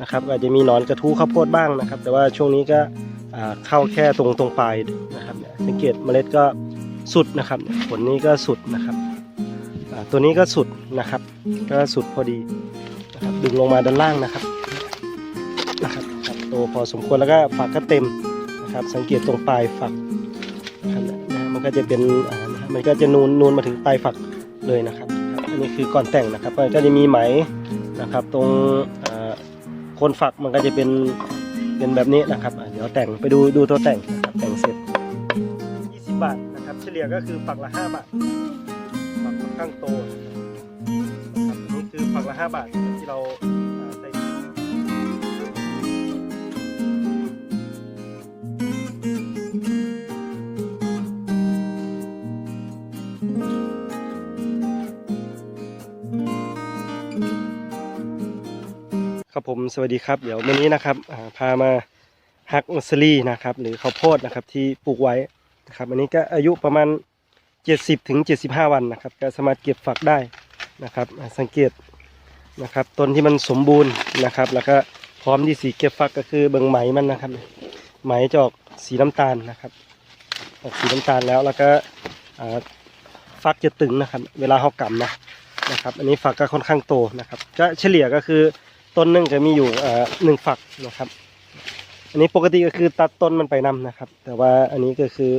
นะครับอาจจะมีหนอนกระทู้ข้าวโพดบ้างนะครับ แต่ว่าช่วงนี้ก็เข้าแค่ตรงตรงปลายนะครับสังเกตเมล็ดก็สุดนะครับ ผลนี้ก็สุดนะครับตัวนี้ก็สุดนะครับ ก็สุดพอดีนะครับดึงลงมาด้านล่างนะครับนะครับครับโตพอสมควรแล้วก็ฝักก็เต็มนะครับ สังเกตตรงปลายฝักนะครับมันก็จะเป็นอ่ามันก็จะนูนนูนมาถึงปลายฝักเลยนะครับอันนี้คือก่อนแต่งนะครับก็จะมีไหมนะครับ ตรง คนฝักมันก็จะเป็นเป็นแบบนี้นะครับ เดี๋ยวแต่งไปดูดูตัวแต่งนะครับแต่งเสร็จ 20 บาทนะครับ เฉลี่ยก็คือฝักละ 5 บาทฝักค่อนข้างโตนะครับนี่คือฝักละ 5 บาทที่เรา ผมสวัสดีครับ เดี๋ยววันนี้นะครับพามาฮักมัสลีนะครับ หรือข้าวโพดนะครับที่ปลูกไว้นะครับอันนี้ก็อายุประมาณ 70ถึง75 วันนะครับ ก็สามารถเก็บฝักได้นะครับ สังเกตนะครับต้นที่มันสมบูรณ์นะครับ แล้วก็พร้อมที่สีเก็บฝักก็คือเบิงไหมมันนะครับ ไหมจะออกสีน้ำตาลนะครับออกสีน้ำตาลแล้วแล้วก็ฟักจะตึงนะครับ เวลาเขากำนะนะครับ อันนี้ฝักก็ค่อนข้างโตนะครับก็เฉลี่ยก็คือ ต้นหนึงจะมีอยู่อ่อหนึ่งฝักนะครับ อันนี้ปกติก็คือตัดต้นมันไปนำนะครับ แต่ว่าอันนี้ก็คือ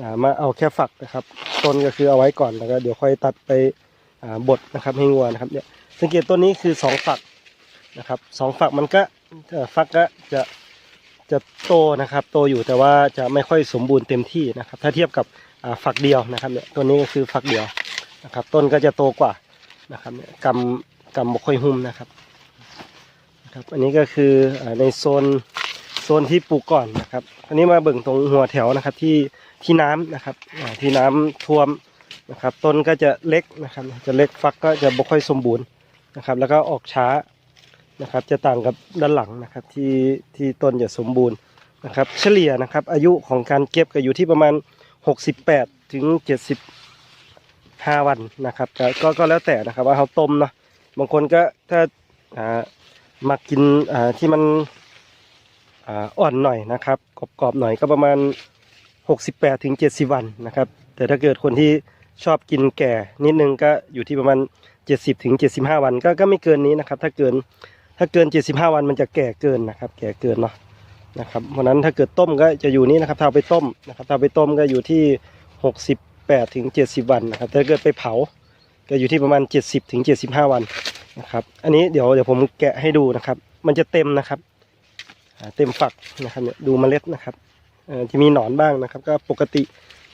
อ่ามาเอาแค่ฝักนะครับ ต้นก็คือเอาไว้ก่อนแล้วก็เดี๋ยวค่อยตัดไปอ่าบดนะครับให้งัวนะครับเนี่ยสังเกตต้นนี้คือสองฝักนะครับสองฝักมันก็ฝักก็จะจะโตนะครับ โตอยู่แต่ว่าจะไม่ค่อยสมบูรณ์เต็มที่นะครับ ถ้าเทียบกับอ่าฝักเดียวนะครับเนี่ยตัวนี้ก็คือฝักเดียวนะครับ ต้นก็จะโตกว่านะครับเนี่ยกำกำบ่ค่อยหุ้มนะครับ ครับ อันนี้ก็คือในโซนโซนที่ปลูกก่อนนะครับ อันนี้มาเบิ่งตรงหัวแถวนะครับที่ที่น้ำนะครับที่น้ำท่วมนะครับ ต้นก็จะเล็กนะครับ จะเล็กฟักก็จะบ่ค่อยสมบูรณ์นะครับ แล้วก็ออกช้านะครับ จะต่างกับด้านหลังนะครับที่ที่ต้นจะสมบูรณ์นะครับ เฉลี่ยนะครับ อายุของการเก็บก็อยู่ที่ประมาณ 68 ถึง 75 วันนะครับก็ก็แล้วแต่นะครับว่าเขาต้มเนาะบางคนก็ถ้า มากินอ่าที่มันอ่าอ่อนหน่อยนะครับกรอบๆหน่อยก็ประมาณ 68ถึง70 วันนะครับ แต่ถ้าเกิดคนที่ชอบกินแก่นิดนึงก็อยู่ที่ประมาณ 70ถึง75 วันก็ก็ไม่เกินนี้นะครับ ถ้าเกินถ้าเกิน 75 วันมันจะแก่เกินนะครับ แก่เกินเนาะนะครับเพราะนั้นถ้าเกิดต้มก็จะอยู่นี้นะครับถ้าเอาไปต้มนะครับถ้าเอาไปต้มก็อยู่ที่ 68ถึง70 วันนะครับแต่ถ้าเกิดไปเผาก็อยู่ที่ประมาณ 70ถึง75 วัน นะครับ อันนี้เดี๋ยวเดี๋ยวผมแกะให้ดูนะครับ มันจะเต็มนะครับเต็มฝักนะครับเนี่ยดูเมล็ดนะครับเอ่อจะมีหนอนบ้างนะครับ ก็ปกติ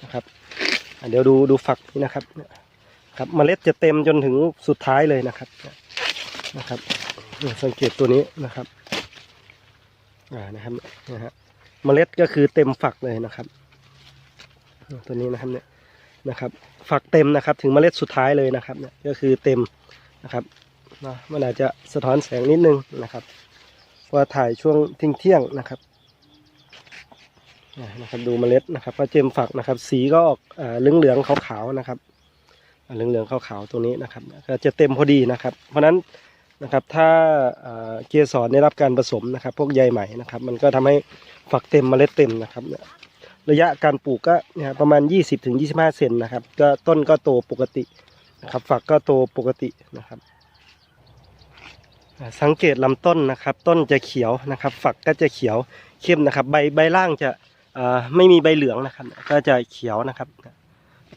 นะครับเดี๋ยวดูดูฝักนี่นะครับครับเมล็ดจะเต็มจนถึงสุดท้ายเลยนะครับนะครับเนี่ยสังเกตตัวนี้นะครับอ่านะครับนะฮะเมล็ดก็คือเต็มฝักเลยนะครับ ตัวนี้นะครับเนี่ยนะครับ ฝักเต็มนะครับ ถึงเมล็ดสุดท้ายเลยนะครับ เนี่ยก็คือเต็มนะครับ นะมันอาจจะสะท้อนแสงนิดนึงนะครับเพราะถ่ายช่วงเที่ยงเที่ยงนะครับนะครับดูเมล็ดนะครับก็เจมฝักนะครับ สีก็ออกเหลืองเหลืองๆขาวๆนะครับเหลืองเหลืองๆขาวๆตรงนี้นะครับก็จะเต็มพอดีนะครับ เพราะฉะนั้นนะครับถ้าเกสรได้รับการผสมนะครับ พวกใยไหมนะครับ มันก็ทำให้ฝักเต็มเมล็ดเต็มนะครับระยะการปลูกก็นี่ยประมาณ 20-25 เซนนะครับ ก็ต้นก็โตปกตินะครับ ฝักก็โตปกตินะครับ สังเกตลำต้นนะครับ ต้นจะเขียวนะครับ ฝักก็จะเขียวเข้มนะครับ ใบใบล่างจะไม่มีใบเหลืองนะครับ ก็จะเขียวนะครับ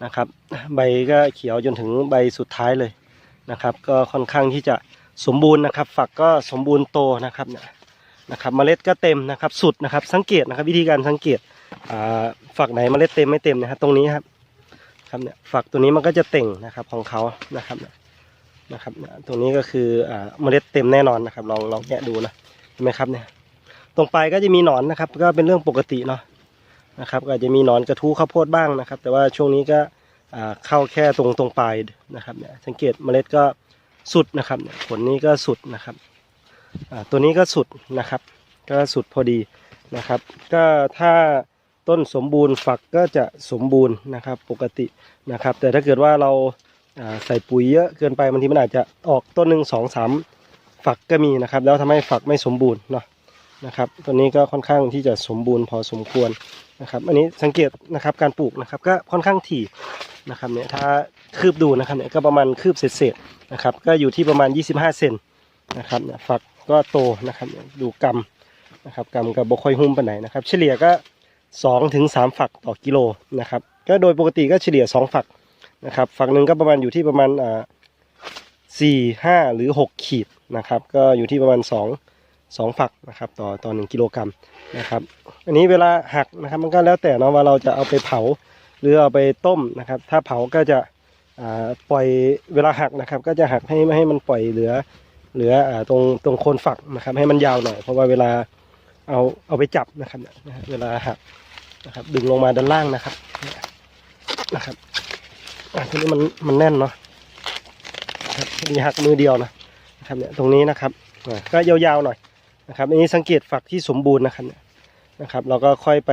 นะครับ ใบก็เขียวจนถึงใบสุดท้ายเลยนะครับ ก็ค่อนข้างที่จะสมบูรณ์นะครับ ฝักก็สมบูรณ์โตนะครับนะครับเมล็ดก็เต็มนะครับ สุดนะครับ สังเกตนะครับ วิธีการสังเกตฝักไหนเมล็ดเต็มไม่เต็มนะครับตรงนี้ครับครับเนี่ยฝักตัวนี้มันก็จะเต่งนะครับของเขานะครับ นะครับ ตรงนี้ก็คืออเมล็ดเต็มแน่นอนนะครับลองลองแกะดูนะเห็นไหมครับเนี่ย ตรงปลายก็จะมีหนอนนะครับ ก็เป็นเรื่องปกติเนาะนะครับ ก็อาจจะมีหนอนกระทู้ข้าวโพดบ้างนะครับ แต่ว่าช่วงนี้ก็เข้าแค่ตรงตรงปลายนะครับเนี่ยสังเกตเมล็ดก็สุดนะครับผลนี้ก็สุดนะครับตัวนี้ก็สุดนะครับ ก็สุดพอดีนะครับ ก็ถ้าต้นสมบูรณ์ฝักก็จะสมบูรณ์นะครับปกตินะครับ แต่ถ้าเกิดว่าเรา ใส่ปุ๋ยเยอะเกินไปบางทีมันอาจจะออกต้นหนึ่งสองสามฝักก็มีนะครับ แล้วทำให้ฝักไม่สมบูรณ์เนาะนะครับตัวนี้ก็ค่อนข้างที่จะสมบูรณ์พอสมควรนะครับ อันนี้สังเกตนะครับการปลูกนะครับก็ค่อนข้างถี่นะครับเนี่ยถ้าคืบดูนะครับเนี่ยก็ประมาณคืบเศษๆนะครับ ก็อยู่ที่ประมาณ 25 เซนนะครับเนี่ยฝักก็โตนะครับดูกำนะครับกำกับบกค่อยหุ้มไปไหนนะครับ เฉลี่ยก็2ถึง3ฝักต่อกิโลนะครับก็โดยปกติก็เฉลี่ย 2 ฝัก นะครับฝักหนึ่งก็ประมาณอยู่ที่ประมาณอ่าสี่ห้าหรือหกขีดนะครับ ก็อยู่ที่ประมาณสองสองฝักนะครับ ต่อต่อหนึ่งกิโลกรัมนะครับ อันนี้เวลาหักนะครับมันก็แล้วแต่เนาะว่าเราจะเอาไปเผาหรือเอาไปต้มนะครับ ถ้าเผาก็จะอ่าปล่อยเวลาหักนะครับ ก็จะหักให้ไม่ให้มันปล่อยเหลือเหลืออ่าตรงตรงโคนฝักนะครับ ให้มันยาวหน่อยเพราะว่าเวลาเอาเอาไปจับนะครับเวลาหักนะครับ ดึงลงมาด้านล่างนะครับนะครับ ทีนี้มันมันแน่นเนาะครับมีหักมือเดียวนะครับเนี่ยตรงนี้นะครับก็ยาวๆหน่อยนะครับอันนี้สังเกตฝักที่สมบูรณ์นะครับเนี่ยนะครับ เราก็ค่อยไป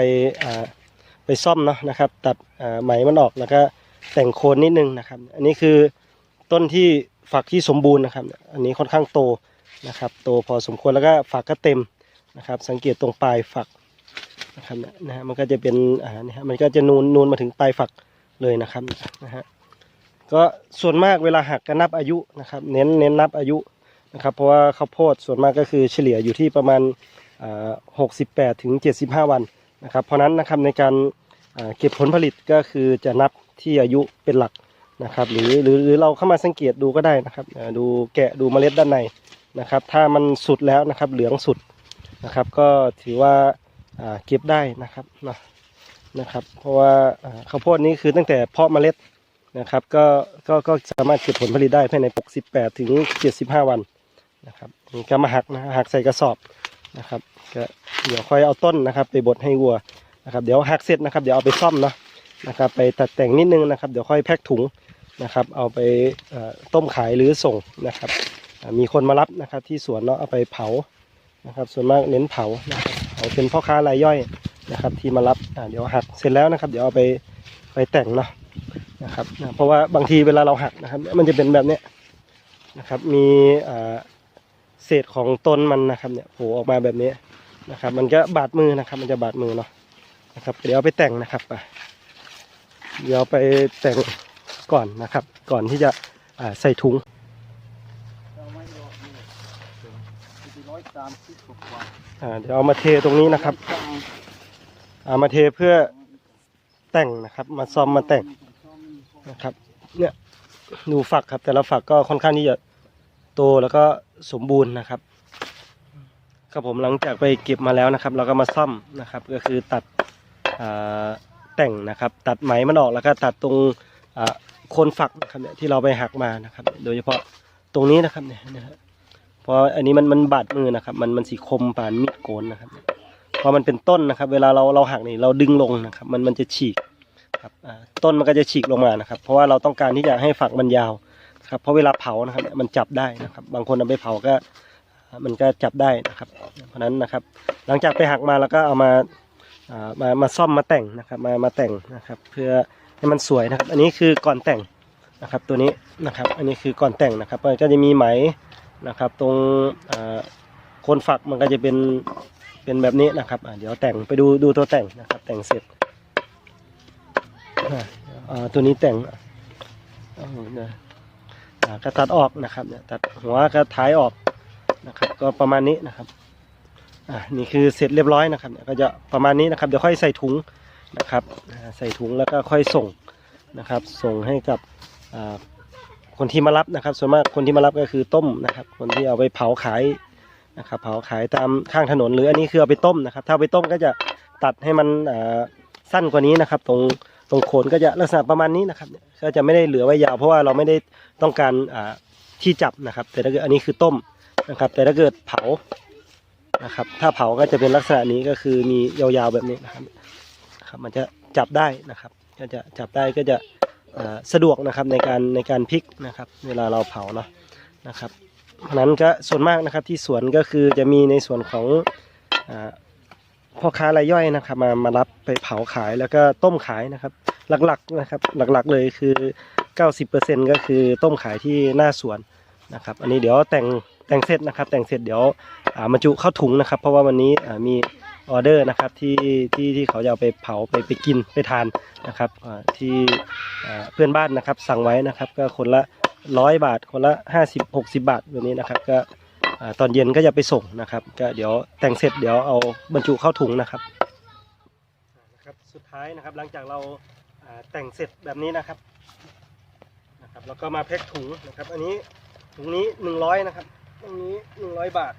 ไปซ่อมเนาะนะครับ ตัดไหมมันออกแล้วก็แต่งโคนนิดนึงนะครับ อันนี้คือต้นที่ฝักที่สมบูรณ์นะครับ อันนี้ค่อนข้างโตนะครับ โตพอสมควรแล้วก็ฝักก็เต็มนะครับ สังเกตตรงปลายฝักนะครับเนี่ยนะฮะมันก็จะเป็นอ่าเนี่ฮะมันก็จะนูนนูนมาถึงปลายฝัก เลยนะครับนะฮะก็ส่วนมากเวลาหักก็นับอายุนะครับ เน้นเน้นนับอายุนะครับเพราะว่าข้าวโพดส่วนมากก็คือเฉลี่ยอยู่ที่ประมาณหกสิบแปดถึงเจ็ดสิบห้าวันนะครับเพราะนั้นนะครับในการเก็บผลผลิตก็คือจะนับที่อายุเป็นหลักนะครับหรือหรือหรือเราเข้ามาสังเกตดูก็ได้นะครับดูแกะดูเมล็ดด้านในนะครับ ถ้ามันสุดแล้วนะครับเหลืองสุดนะครับ ก็ถือว่าอ่าเก็บได้นะครับเนาะ นะครับ เพราะว่าข้าวโพดนี้คือตั้งแต่เพาะเมล็ดนะครับก็ก็ก็สามารถเก็บผลผลิตได้ภายใน 68 ถึง 75 วันนะครับนี่ก็มาหักนะหักใส่กระสอบนะครับก็เดี๋ยวค่อยเอาต้นนะครับ ไปบดให้วัวนะครับเดี๋ยวหักเสร็จนะครับ เดี๋ยวเอาไปซ่อมเนาะนะครับ ไปตัดแต่งนิดนึงนะครับ เดี๋ยวค่อยแพ็คถุงนะครับ เอาไปต้มขายหรือส่งนะครับ มีคนมารับนะครับที่สวนเนาะเอาไปเผานะครับ ส่วนมากเน้นเผานะครับเผาเป็นพ่อค้ารายย่อย นะครับที่มารับเดี๋ยวหักเสร็จแล้วนะครับ เดี๋ยวเอาไปไปแต่งเนาะนะครับนะเพราะว่าบางทีเวลาเราหักนะครับ มันจะเป็นแบบเนี้ยนะครับ มีเศษของต้นมันนะครับเนี่ยโผล่ออกมาแบบนี้นะครับ มันก็บาดมือนะครับ มันจะบาดมือเนาะนะครับ เดี๋ยวไปแต่งนะครับเดี๋ยวไปแต่งก่อนนะครับ ก่อนที่จะใส่ถุงเดี๋ยวเอามาเทตรงนี้นะครับ เอามาเทเพื่อแต่งนะครับ มาซ่อมมาแต่งนะครับ เนี่ยดูฝักครับ แต่ละฝักก็ค่อนข้างที่จะโตแล้วก็สมบูรณ์นะครับครับผมหลังจากไปเก็บมาแล้วนะครับ เราก็มาซ่อมนะครับ ก็คือตัดแต่งนะครับ ตัดไหมมันออกแล้วก็ตัดตรงโคนฝักนะครับเนี่ยที่เราไปหักมานะครับ โดยเฉพาะตรงนี้นะครับเนี่ยนะฮะเพราะอันนี้มันมันบาดมือนะครับ มันมันสีคมปานมีดโกนนะครับเพราะมันเป็นต้นนะครับ เวลาเราเราหักนี่เราดึงลงนะครับ มันมันจะฉีกครับต้นมันก็จะฉีกลงมานะครับ เพราะว่าเราต้องการที่จะให้ฝักมันยาวครับเพราะเวลาเผานะครับมันจับได้นะครับ บางคนเอาไปเผาก็มันก็จับได้นะครับ เพราะนั้นนะครับ หลังจากไปหักมาแล้วก็เอามาอ่ามามาซ่อมมาแต่งนะครับ มามาแต่งนะครับ เพื่อให้มันสวยนะครับ อันนี้คือก่อนแต่งนะครับตัวนี้นะครับ อันนี้คือก่อนแต่งนะครับก็จะมีไหมนะครับ ตรงโคนฝักมันก็จะเป็น เป็นแบบนี้นะครับเดี๋ยวแต่งไปดูดูตัวแต่งนะครับ แต่งเสร็จตัวนี้แต่งก็ตัดออกนะครับเนี่ยตัดหัวก็ท้ายออกนะครับ ก็ประมาณนี้นะครับอ่านี่คือเสร็จเรียบร้อยนะครับเนี่ยก็จะประมาณนี้นะครับเดี๋ยวค่อยใส่ถุงนะครับใส่ถุงแล้วก็ค่อยส่งนะครับ ส่งให้กับคนที่มารับนะครับ ส่วนมากคนที่มารับก็คือต้มนะครับ คนที่เอาไปเผาขาย นะครับเผาขายตามข้างถนนหรืออันนี้คือเอาไปต้มนะครับ ถ้าเอาไปต้มก็จะตัดให้มันสั้นกว่านี้นะครับ ตรงตรงโคนก็จะลักษณะประมาณนี้นะครับ ก็จะไม่ได้เหลือไว้ยาวเพราะว่าเราไม่ได้ต้องการที่จับนะครับ แต่ถ้าเกิดอันนี้คือต้มนะครับ แต่ถ้าเกิดเผานะครับ ถ้าเผาก็จะเป็นลักษณะนี้ก็คือมียาวๆแบบนี้นะครับครับ มันจะจับได้นะครับ ก็จะจับได้ก็จะสะดวกนะครับในการในการพลิกนะครับ เวลาเราเผาเนาะนะครับ นั้นก็ส่วนมากนะครับที่สวนก็คือจะมีในส่วนของอพ่อค้ารายย่อยนะครับ มามารับไปเผาขายแล้วก็ต้มขายนะครับ หลักๆนะครับ หลักๆเลยคือ 90%ก็คือต้มขายที่หน้าสวนนะครับ อันนี้เดี๋ยวแต่งแต่งเสร็จนะครับ แต่งเสร็จเดี๋ยวอ่าจุเข้าถุงนะครับ เพราะว่าวันนี้มีออเดอร์นะครับที่ที่ที่เขาจะเอาไปเผาไปไปกินไปทานนะครับที่เพื่อนบ้านนะครับสั่งไว้นะครับก็คนละ ร้อยบาทคนละห้าสิบหกสิบาทวันนี้นะครับ ก็ตอนเย็นก็จะไปส่งนะครับ ก็เดี๋ยวแต่งเสร็จเดี๋ยวเอาบรรจุเข้าถุงนะครับนะครับ สุดท้ายนะครับหลังจากเราแต่งเสร็จแบบนี้นะครับนะครับแล้วก็มาแพ็คถุงนะครับ อันนี้ถุงนี้หนึ่งร้อยนะครับตรงนี้หนึ่งร้อยบาท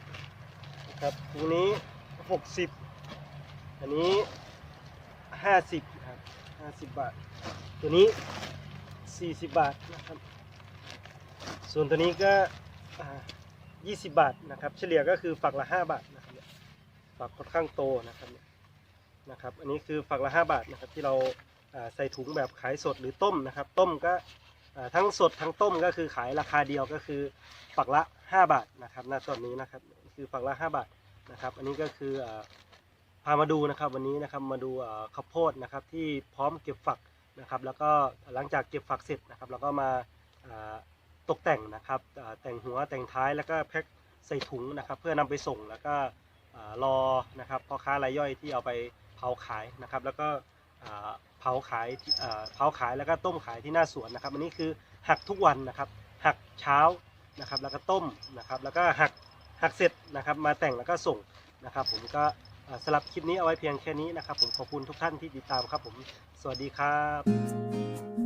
นะครับถุงนี้หกสิบอันนี้ห้าสิบครับห้าสิบบาท ตัวนี้สี่สิบบาทนะครับ ส่วนตัวนี้ก็ยี่สิบบาทนะครับ เฉลี่ยก็คือฝักละห้าบาทนะครับฝักค่อนข้างโตนะครับเนี่ยนะครับ อันนี้คือฝักละห้าบาทนะครับที่เราใส่ถุงแบบขายสดหรือต้มนะครับ ต้มก็ทั้งสดทั้งต้มก็คือขายราคาเดียวก็คือฝักละห้าบาทนะครับณตอนนี้นะครับคือฝักละห้าบาทนะครับ อันนี้ก็คือพามาดูนะครับวันนี้นะครับมาดูข้าวโพดนะครับที่พร้อมเก็บฝักนะครับ แล้วก็หลังจากเก็บฝักเสร็จนะครับเราก็มา ตกแต่งนะครับแต่งหัวแต่งท้ายแล้วก็แพ็คใส่ถุงนะครับ เพื่อนำไปส่งแล้วก็รอนะครับพ่อค้ารายย่อยที่เอาไปเผาขายนะครับ แล้วก็เผาขายเผาขายแล้วก็ต้มขายที่หน้าสวนนะครับ อันนี้คือหักทุกวันนะครับ หักเช้านะครับ แล้วก็ต้มนะครับ แล้วก็หักหักเสร็จนะครับ มาแต่งแล้วก็ส่งนะครับ ผมก็สำหรับคลิปนี้เอาไว้เพียงแค่นี้นะครับ ผมขอบคุณทุกท่านที่ติดตามครับ ผมสวัสดีครับ